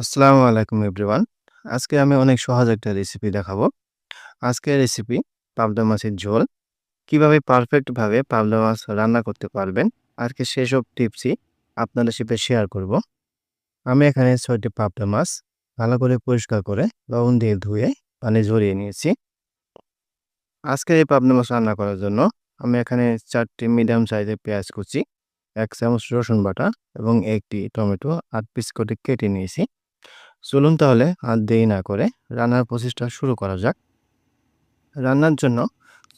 আসসালামু আলাইকুম এভরিওয়ান। আজকে আমি অনেক সহজ একটা রেসিপি দেখাবো। আজকের রেসিপি পাবদা মাছের ঝোল। কীভাবে পারফেক্টভাবে পাবদা মাছ রান্না করতে পারবেন, আজকে সেসব টিপসই আপনাদের সাথে শেয়ার করব। আমি এখানে ছয়টি পাবদা মাছ ভালো করে পরিষ্কার করে লবণ দিয়ে ধুয়ে পানি ঝরিয়ে নিয়েছি। আজকে এই পাবদা মাছ রান্না করার জন্য আমি এখানে চারটি মিডিয়াম সাইজের পেঁয়াজ কুচি, এক চামচ রসুন বাটা এবং একটি টমেটো আট পিস করে কেটে নিয়েছি। চলুন তাহলে আর দেরি না করে রান্নার প্রসেসটা শুরু করা যাক। রান্নার জন্য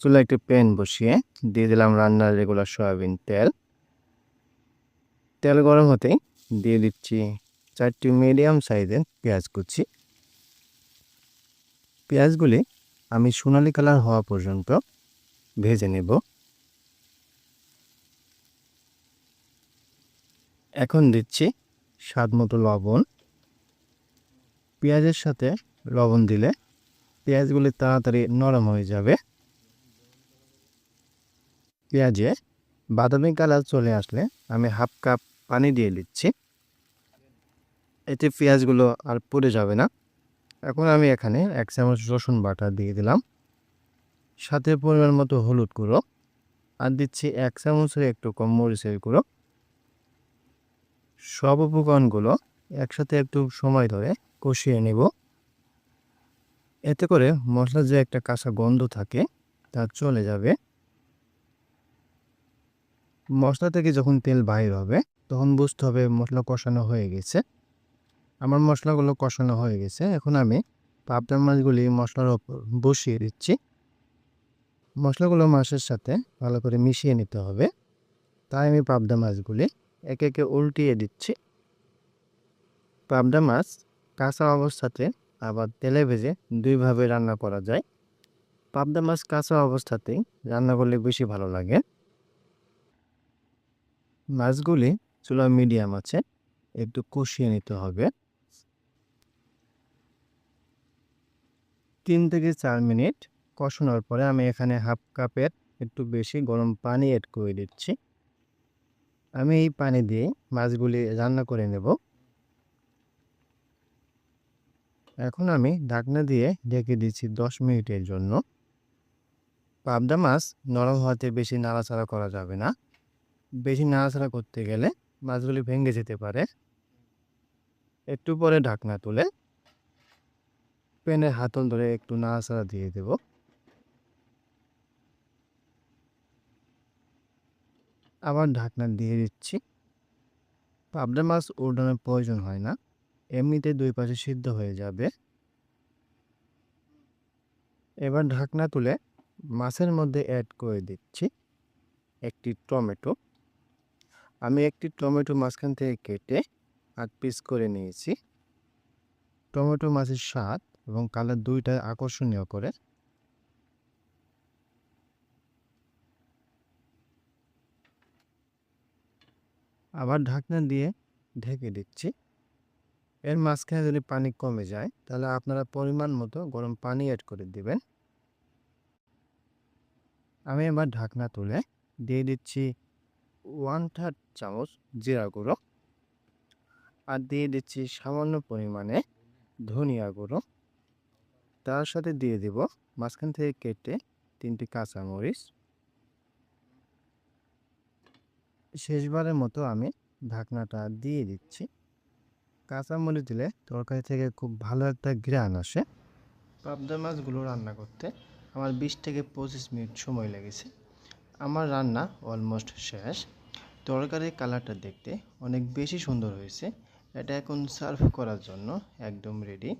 চুলায় একটি প্যান বসিয়ে দিয়ে দিলাম রান্নার রেগুলার সয়াবিন তেল। তেল গরম হতেই দিয়ে দিচ্ছি চারটি মিডিয়াম সাইজের পেঁয়াজ কুচি। পেঁয়াজগুলি আমি সোনালি কালার হওয়া পর্যন্ত ভেজে নেব। এখন দিচ্ছি স্বাদমতো লবণ। পেঁয়াজের সাথে লবণ দিলে পেঁয়াজগুলি তাড়াতাড়ি নরম হয়ে যাবে। পেঁয়াজে বাদামি কালার চলে আসলে আমি হাফ কাপ পানি দিয়ে দিচ্ছি। এতে পেঁয়াজগুলো আর পড়ে যাবে না। এখন আমি এখানে এক চামচ রসুন বাটা দিয়ে দিলাম। সাথে পরিমাণ মতো হলুদ গুঁড়ো আর দিচ্ছি এক চামচের একটু কম মরিচের গুঁড়ো। সব উপকরণগুলো একসাথে একটু সময় ধরে কষিয়ে নেব। এতে করে মশলার যে একটা কাঁচা গন্ধ থাকে, তা চলে যাবে। মশলা থেকে যখন তেল বাইর হবে, তখন বুঝতে হবে মশলা কষানো হয়ে গেছে। আমার মশলাগুলো কষানো হয়ে গেছে। এখন আমি পাবদা মাছগুলি মশলার ওপর বসিয়ে দিচ্ছি। মশলাগুলো মাছের সাথে ভালো করে মিশিয়ে নিতে হবে। তাই আমি পাবদা মাছগুলি একে একে উল্টিয়ে দিচ্ছি। পাবদা মাছ কাঁচা অবস্থাতে আবার তেলে ভেজে দুইভাবে রান্না করা যায়। পাবদা মাছ কাঁচা অবস্থাতেই রান্না করলে বেশি ভালো লাগে। মাছগুলি চুলা মিডিয়াম আছে, একটু কষিয়ে নিতে হবে। তিন থেকে চার মিনিট কষানোর পরে আমি এখানে হাফ কাপের একটু বেশি গরম পানি অ্যাড করে দিচ্ছি। আমি এই পানি দিয়ে মাছগুলি রান্না করে নেব। এখন আমি ঢাকনা দিয়ে ঢেকে দিচ্ছি দশ মিনিটের জন্য। পাবদা মাছ নরম হওয়াতে বেশি নাড়াচাড়া করা যাবে না। বেশি নাড়াচাড়া করতে গেলে মাছগুলি ভেঙে যেতে পারে। একটু পরে ঢাকনা তুলে প্যানের হাতল ধরে একটু নাড়াচাড়া দিয়ে দেব। আবার ঢাকনা দিয়ে দিচ্ছি। পাবদা মাছ উল্টানোর প্রয়োজন হয় না। এমনিতে দুই পাশে সিদ্ধ হয়ে যাবে। এবার ঢাকনা তুলে মাছের মধ্যে অ্যাড করে দিচ্ছি একটি টমেটো। আমি একটি টমেটো মাঝখান থেকে কেটে আট পিস করে নিয়েছি। টমেটো মাছের স্বাদ এবং কালার দুইটা আকর্ষণীয় করে। আবার ঢাকনা দিয়ে ঢেকে দিচ্ছি। এর মাঝখানে যদি পানি কমে যায়, তাহলে আপনারা পরিমাণ মতো গরম পানি অ্যাড করে দিবেন। আমি এবার ঢাকনা তুলে দিয়ে দিচ্ছি ওয়ান থার্ড চামচ জিরা গুঁড়ো আর দিয়ে দিচ্ছি সামান্য পরিমাণে ধনিয়া গুঁড়ো। তার সাথে দিয়ে দেব মাঝখান থেকে কেটে তিনটি কাঁচামরিচ। শেষবারের মতো আমি ঢাকনাটা দিয়ে দিচ্ছি। কাঁচামরিচ দিলে তরকারি থেকে খুব ভালো একটা ঘ্রাণ আসে। পাবদা মাছগুলো রান্না করতে আমার বিশ থেকে পঁচিশ মিনিট সময় লেগেছে। আমার রান্না অলমোস্ট শেষ। তরকারির কালারটা দেখতে অনেক বেশি সুন্দর হয়েছে। এটা এখন সার্ভ করার জন্য একদম রেডি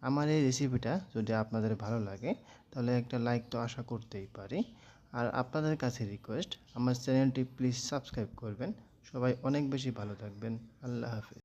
আমার এই রেসিপিটা যদি আপনাদের ভালো লাগে, তাহলে একটা লাইক তো আশা করতেই পারি। আর আপনাদের কাছে রিকোয়েস্ট আমার চ্যানেলটি প্লিজ সাবস্ক্রাইব করবেন। সবাই অনেক বেশি ভালো থাকবেন। আল্লাহ হাফেজ।